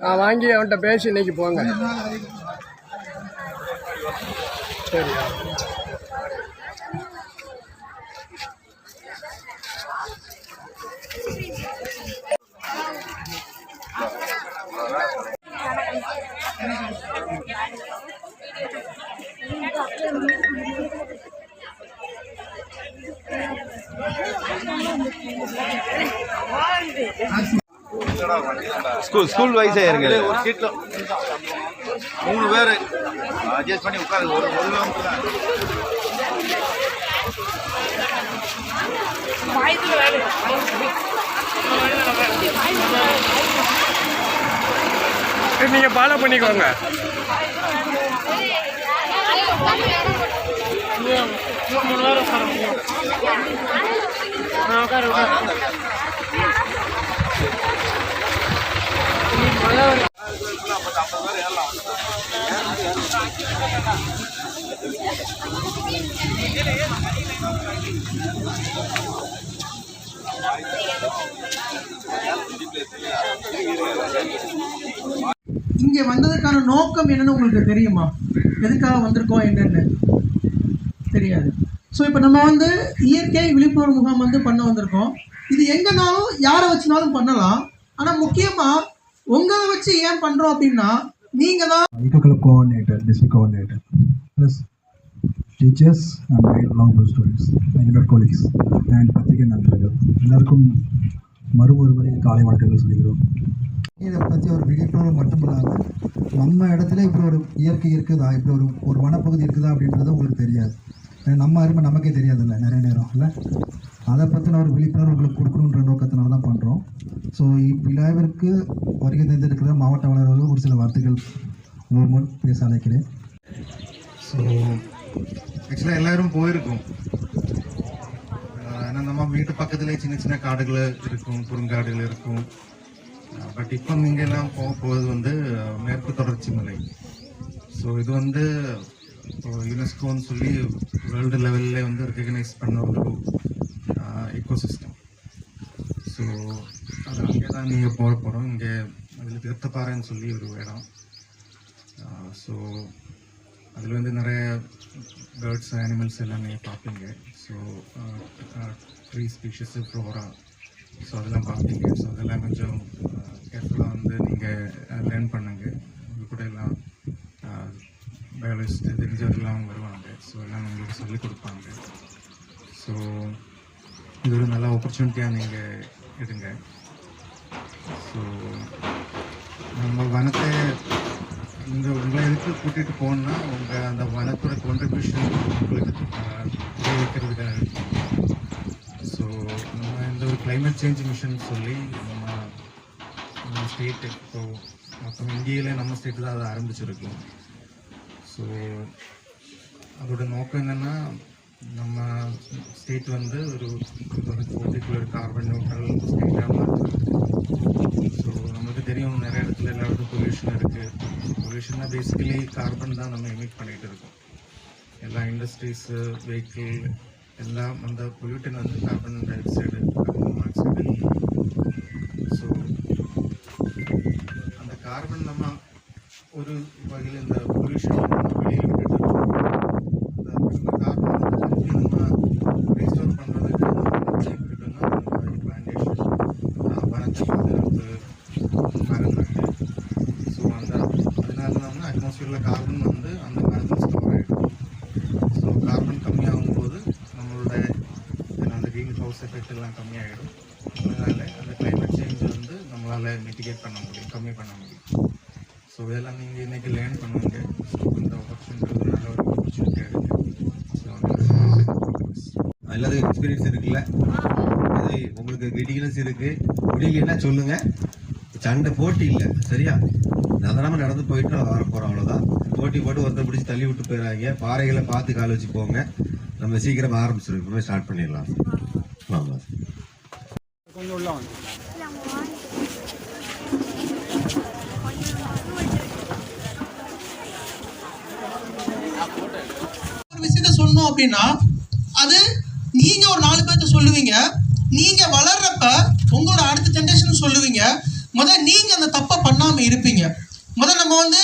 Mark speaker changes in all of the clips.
Speaker 1: நான் வாங்கி அவன்கிட்ட பேசி இன்னைக்கு போங்க. சரி.
Speaker 2: ஸ்கூல் ஸ்கூல் வைஸா இருங்க
Speaker 3: ஒரு சீட்ல மூணு பேர் அட்ஜஸ்ட் பண்ணி உட்காரு. ஒரு ஒரு
Speaker 1: நீங்கள் ஃபாலோ பண்ணிக்கோங்க.
Speaker 4: இங்கே வந்ததுக்கான நோக்கம் என்னன்னு உங்களுக்கு தெரியுமா? எதுக்காக வந்திருக்கோம் என்னன்னு? தெரியாது. ஸோ இப்போ நம்ம வந்து இயற்கை விழிப்புணர்வு முகாம் வந்து பண்ண வந்திருக்கோம். இது எங்கேனாலும் யாரை வச்சுனாலும் பண்ணலாம். ஆனால் முக்கியமாக உங்களை வச்சு ஏன் பண்ணுறோம் அப்படின்னா நீங்கள் தான்
Speaker 5: Eco coordinator coordinator, coordinator plus teachers and and students என்னோட கோலீக்ஸ் அண்ட் பத்திரிகை நண்பர்கள். எல்லாருக்கும் மறு ஒருவரை காலை வணக்கங்கள் சொல்கிறோம் இதை பற்றி ஒரு விழிப்புணர்வு மட்டும் இல்லாமல் நம்ம இடத்துல இப்படி ஒரு இயற்கை இருக்குதா? இப்படி ஒரு ஒரு வனப்பகுதி இருக்குதா அப்படின்றது உங்களுக்கு தெரியாது. ஏன்னா நம்ம அருமை நமக்கே தெரியாதுல்ல நிறைய நேரம் இல்லை? அதை பற்றின ஒரு விழிப்புணர்வு உங்களுக்கு கொடுக்கணுன்ற நோக்கத்தினால தான் பண்ணுறோம் ஸோ இவ்விழாவிற்கு வருகை தந்திருக்கிற மாவட்ட வளர்கள் ஒரு சில வார்த்தைகள் உங்கள் முன் பேச அழைக்கிறேன்.
Speaker 3: ஸோ ஆக்சுவலாக எல்லாரும் போயிருக்கோம். ஏன்னா நம்ம வீட்டு பக்கத்துலேயே சின்ன சின்ன காடுகள் இருக்கும் குறுங்காடுகள் இருக்கும். பட் இப்போ நீங்க எல்லாம் போக போகிறது வந்து மேற்கு தொடர்ச்சி மலை. ஸோ இது வந்து இப்போ யுனெஸ்கோன்னு சொல்லி வேர்ல்டு லெவலில் வந்து ரெக்கக்னைஸ் பண்ண ஒரு எக்கோசிஸ்டம் ஸோ அது அங்கே தான் நீங்கள் போக போகிறோம் இங்கே அதில் தீர்த்தப்பாறைன்னு சொல்லி ஒரு இடம். ஸோ அதில் வந்து நிறைய பேர்ட்ஸ் அனிமல்ஸ் எல்லாம் நீங்கள் பார்ப்பீங்க. So tree species flora so அதெல்லாம் பார்ப்பீங்க. ஸோ அதெல்லாம் கொஞ்சம் கேர்ஃபுல்லாக வந்து நீங்கள் லேர்ன் பண்ணுங்க. உங்கள் கூட எல்லாம் பயாலஜிஸ்ட் தெரிஞ்சவர்கள்லாம் அவங்க வருவாங்க. ஸோ எல்லாம் உங்களுக்கு சொல்லிக் கொடுப்பாங்க. ஸோ இது ஒரு நல்ல ஆப்பர்ச்சுனிட்டியாக நீங்கள் எடுங்க. ஸோ நம்ம வனத்தை இங்கே உங்களை எதுக்கு கூட்டிகிட்டு போகணுன்னா உங்கள் அந்த வனத்தோட கான்ட்ரிபியூஷன் உங்களுக்கு தெரிவிக்கிறதுக்காக நம்ம இந்த ஒரு கிளைமேட் சேஞ்ச் மிஷன் சொல்லி நம்ம நம்ம ஸ்டேட்டு இப்போ மொத்தம் இந்தியாவில் நம்ம ஸ்டேட் தான் அதை ஆரம்பிச்சிருக்கோம். ஸோ அதோட நோக்கம் என்னென்னா நம்ம ஸ்டேட் வந்து ஒரு பர்டிகுலர் கார்பன் நியூட்ரல் ஸ்டேட்டாக மாற்றுறது ஸோ நமக்கு தெரியும் நிறைய இடத்துல எல்லா இடத்துல பொல்யூஷன் இருக்குது பொல்யூஷன்னா பேசிக்கலி கார்பன் தான் நம்ம எமிட் பண்ணிகிட்டு இருக்கோம். எல்லா இண்டஸ்ட்ரீஸு வெஹிக்கிள் எல்லாம் அந்த பொல்யூட்டன் வந்து carbon dioxide carbon monoxide so அந்த கார்பன் நம்ம ஒரு வகையில் இந்த பொல்யூஷன் வெளியில் விட்டுட்டு அந்த அந்த கார்பன் வந்து திருப்பி நம்ம ரீஸ்டோர் பண்ணுறதுக்கு இருக்குன்னா பிளான்டேஷன் வனத்தை பாதுகாத்து மரம் நட்டு ஸோ அந்த அதனால நம்ம அட்மாஸ்பியரில் கார்பன் வந்து அந்த மரத்தில் ஸ்டோர் ஆகிடும் ஸோ கார்பன் கம்மியாகும் போது நம்மளோட அந்த க்ரீன் எஃபெக்ட்லாம் கம்மியாகிடும் அதனால் அந்த கிளைமேட் சேஞ்ச் வந்து நம்மளால் மிட்டிகேட் பண்ண முடியும் கம்மி பண்ண முடியும். ஸோ இதெல்லாம் நீங்கள் இன்றைக்கி லேர்ன் பண்ணுவாங்க ஸோ இந்த ஆப்பர்ச்சுனிட்டி நல்ல ஒரு ஆப்பர்ச்சுனிட்டியாக இருக்குது ஸோ
Speaker 6: எல்லாத்துக்கும் எக்ஸ்பீரியன்ஸ் இருக்குல்ல? அது உங்களுக்கு கிரிட்டிகல்ஸ் இருக்குது முடியலன்னா சொல்லுங்கள் சண்டை போட்டி இல்லை. சரியா? நகராம நடந்து போயிட்டு வர போகிறோம் அவ்வளோதான் போட்டி போட்டு ஒருத்தர் பிடிச்சி தள்ளி விட்டு போயிடாங்க பாறைகளை பார்த்து கால் வச்சு போங்க. நம்ம சீக்கிரம் ஆரம்பிச்சிடும் இப்பவே ஸ்டார்ட் பண்ணிடலாம்.
Speaker 4: ஒரு விஷயத்த சொன்னோம் அப்படின்னா அது நீங்க ஒரு நாலு பேர்த்த சொல்லுவீங்க. நீங்க வளர்றப்ப உங்களோட அடுத்த ஜென்ரேஷன் சொல்லுவீங்க. முத நீங்க அந்த தப்பை பண்ணாம இருப்பீங்க. வந்து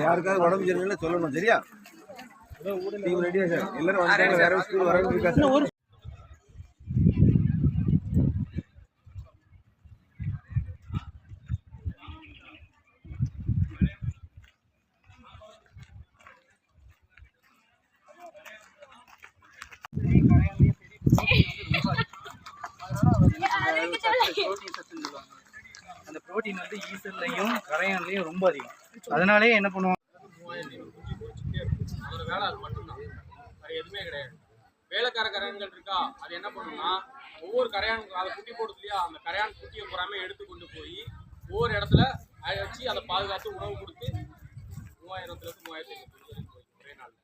Speaker 6: யாருக்காவது உடம்பு சரியில்லை சொல்லணும் சரியா? நீங்க ரெடியா சார். எல்லாரும் வேற ஸ்கூல் வரணும் இருக்கா சார்
Speaker 7: அந்த புரோட்டீன் வந்து ஈசல்லையும் கரையான்லையும் ரொம்ப அதிகம். அதனாலே என்ன பண்ணுவோம்
Speaker 8: ஒரு வேலை அது மட்டும்தான். வேற எதுவுமே கிடையாது. வேலைக்கார கரையான்கள் இருக்கா? அது என்ன பண்ணும்னா ஒவ்வொரு கரையான் அதை குட்டி போடுது இல்லையா? அந்த கரையான் குட்டியை பூராமே எடுத்து கொண்டு போய் ஒவ்வொரு இடத்துல அதை வச்சு அதை பாதுகாத்து உணவு கொடுத்து மூவாயிரத்துல இருந்து மூவாயிரத்தி ஐநூறு ஒரே நாள்ல.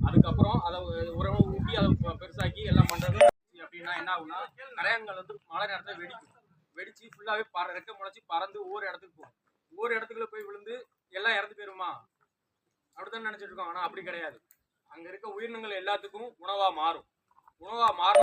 Speaker 8: அதுக்கப்புறம் அதை உறவு ஊட்டி அதை பெருசாக்கி எல்லாம் பண்றது அப்படின்னா என்ன ஆகும்னா கரையான்கள் வந்து மழை நேரத்தில் வெடிக்கும். வெடிச்சு ஃபுல்லாகவே பற ரெக்க முளைச்சி பறந்து ஒவ்வொரு இடத்துக்கு போகும். ஒவ்வொரு இடத்துக்குள்ள போய் விழுந்து எல்லாம் இறந்து போயிருமா? அப்படித்தான் நினச்சிட்டு இருக்கோம். ஆனால் அப்படி கிடையாது. அங்கே இருக்க உயிரினங்கள் எல்லாத்துக்கும் உணவாக மாறும். உணவாக மாறும்.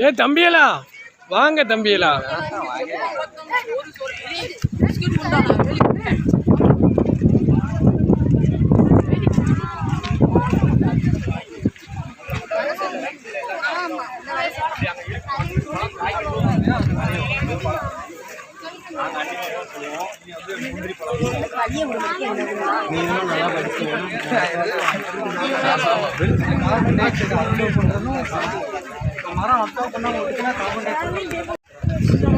Speaker 1: ஏ தம்பியலா? வாங்க தம்பியலா.
Speaker 7: மரம் அப்சர்வ் பண்ணாம கார்பன் டை ஆக்சைடு